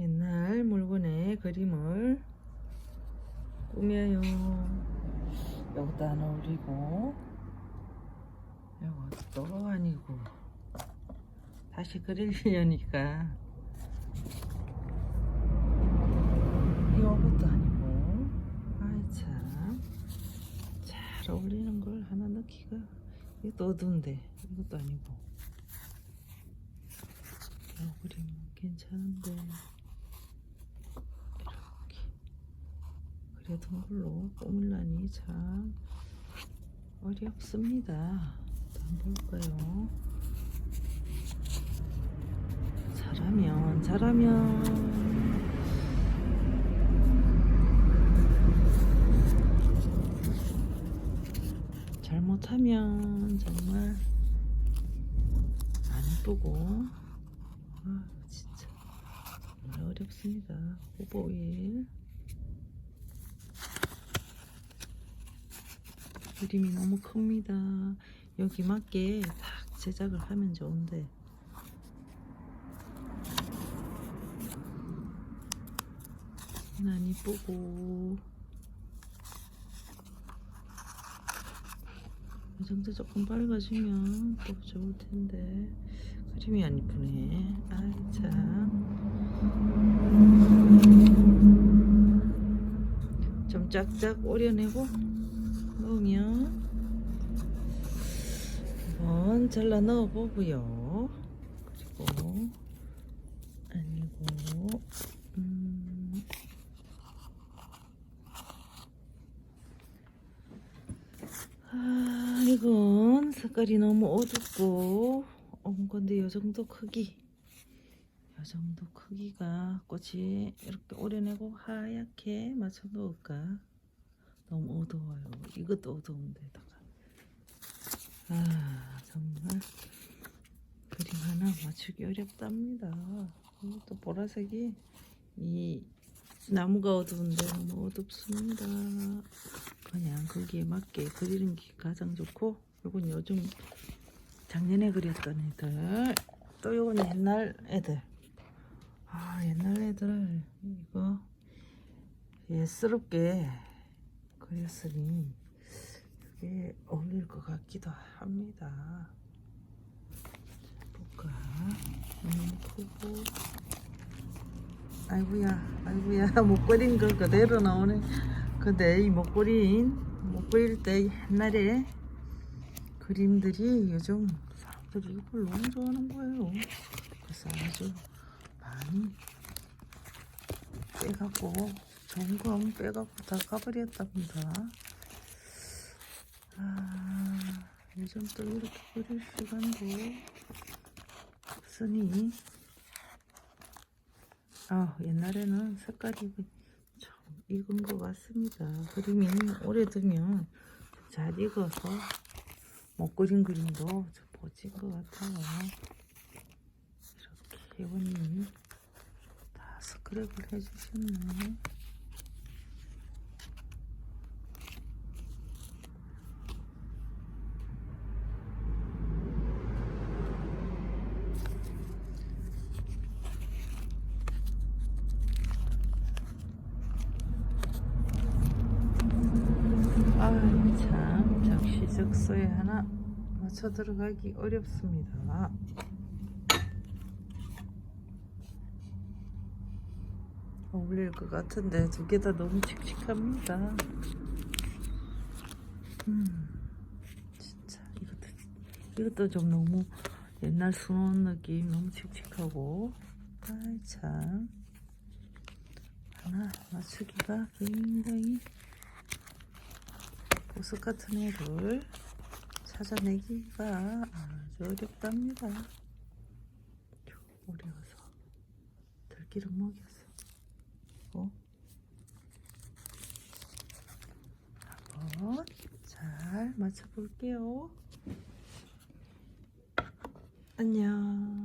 옛날 물건의 그림을 꾸며요. 여기다 하나 올리고, 이것도 아니고, 다시 그리려니까, 이것도 아니고, 아이 참, 잘 어울리는 걸 하나 넣기가, 이것도 어두운데, 이것도 아니고, 이 그림 괜찮은데, 이렇게. 그래도 걸로 꾸밀라니 참 어렵습니다. 또 한번 볼까요? 잘하면 잘하면 잘못하면 정말 안 이쁘고 아 진짜 어렵습니다. 후보일 그림이 너무 큽니다. 여기 맞게 딱 제작을 하면 좋은데 난 이쁘고 이 정도 조금 밝아지면 또 좋을 텐데 그림이 안 이쁘네. 아이 참. 좀 짝짝 오려내고 넣으면 잘라 넣어 보고요. 그리고 아니고 음, 아 이건 색깔이 너무 어둡고 온 건데 요 정도 크기 요 정도 크기가 꽃이 이렇게 오려내고 하얗게 맞춰 놓을까? 너무 어두워요. 이것도 어두운데다가 아 정말 그림 하나 맞추기 어렵답니다. 이것도 보라색이 이 나무가 어두운데 너무 어둡습니다. 그냥 거기에 맞게 그리는 게 가장 좋고 이건 요즘 작년에 그렸던 애들. 또 요건 옛날 애들. 아 옛날 애들. 이거 예스럽게 그렸으니 그게 어울릴 것 같기도 합니다. 볼까? 너무 크고. 아이고야 못 그린 거 그대로 나오네. 근데 이 목걸이 목걸이 때 옛날에 그림들이 요즘 사람들이 이걸 너무 좋아하는 거예요. 그래서 아주 많이 빼갖고 건 빼갖고 다 까버렸답니다. 아, 요즘 또 이렇게 그릴 시간도 없으니 아 옛날에는 색깔이 좀 익은 것 같습니다. 그림이 오래 두면 잘 익어서 못 그린 그림도 좀 멋진 것 같아요. 이렇게 회원님이 다 스크랩을 해주셨네. 아 참 적시적소에 하나 맞춰 들어가기 어렵습니다. 어울릴 것 같은데 두 개 다 너무 칙칙합니다. 음, 진짜 이것도 이것도 좀 너무 옛날 수놓은 느낌 너무 칙칙하고 아이 참 하나 맞추기가 굉장히 보석 같은 애를 찾아내기가 아주 어렵답니다. 어려워서 들기름 먹였어. 어? 한번 잘 맞춰볼게요. 안녕.